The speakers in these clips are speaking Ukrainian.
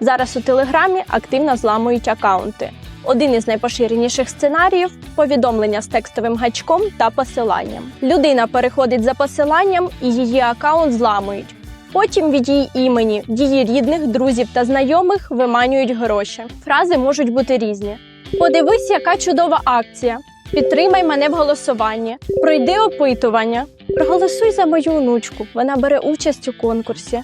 Зараз у Телеграмі активно зламують акаунти. Один із найпоширеніших сценаріїв повідомлення з текстовим гачком та посиланням. Людина переходить за посиланням і її акаунт зламують. Потім від її імені, її рідних, друзів та знайомих виманюють гроші. Фрази можуть бути різні. Подивись, яка чудова акція. Підтримай мене в голосуванні. Пройди опитування. Проголосуй за мою онучку. Вона бере участь у конкурсі.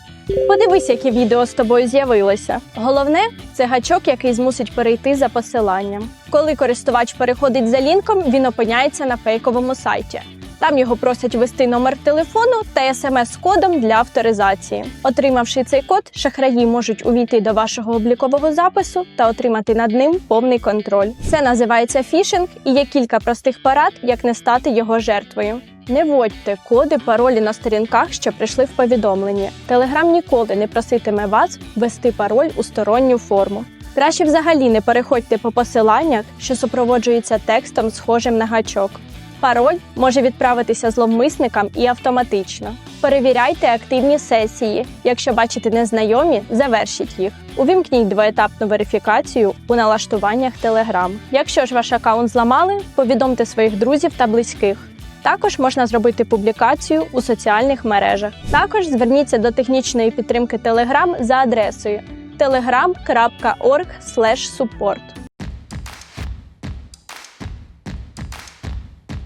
Подивись, які відео з тобою з'явилося. Головне це гачок, який змусить перейти за посиланням. Коли користувач переходить за лінком, він опиняється на фейковому сайті. Там його просять ввести номер телефону та смс-кодом для авторизації. Отримавши цей код, шахраї можуть увійти до вашого облікового запису та отримати над ним повний контроль. Це називається фішинг і є кілька простих порад, як не стати його жертвою. Не вводьте коди, паролі на сторінках, що прийшли в повідомленні. Телеграм ніколи не проситиме вас ввести пароль у сторонню форму. Краще взагалі не переходьте по посиланнях, що супроводжуються текстом, схожим на гачок. Пароль може відправитися зловмисникам і автоматично. Перевіряйте активні сесії. Якщо бачите незнайомі, завершіть їх. Увімкніть двоетапну верифікацію у налаштуваннях Telegram. Якщо ж ваш аккаунт зламали, повідомте своїх друзів та близьких. Також можна зробити публікацію у соціальних мережах. Також зверніться до технічної підтримки Telegram за адресою telegram.org/support.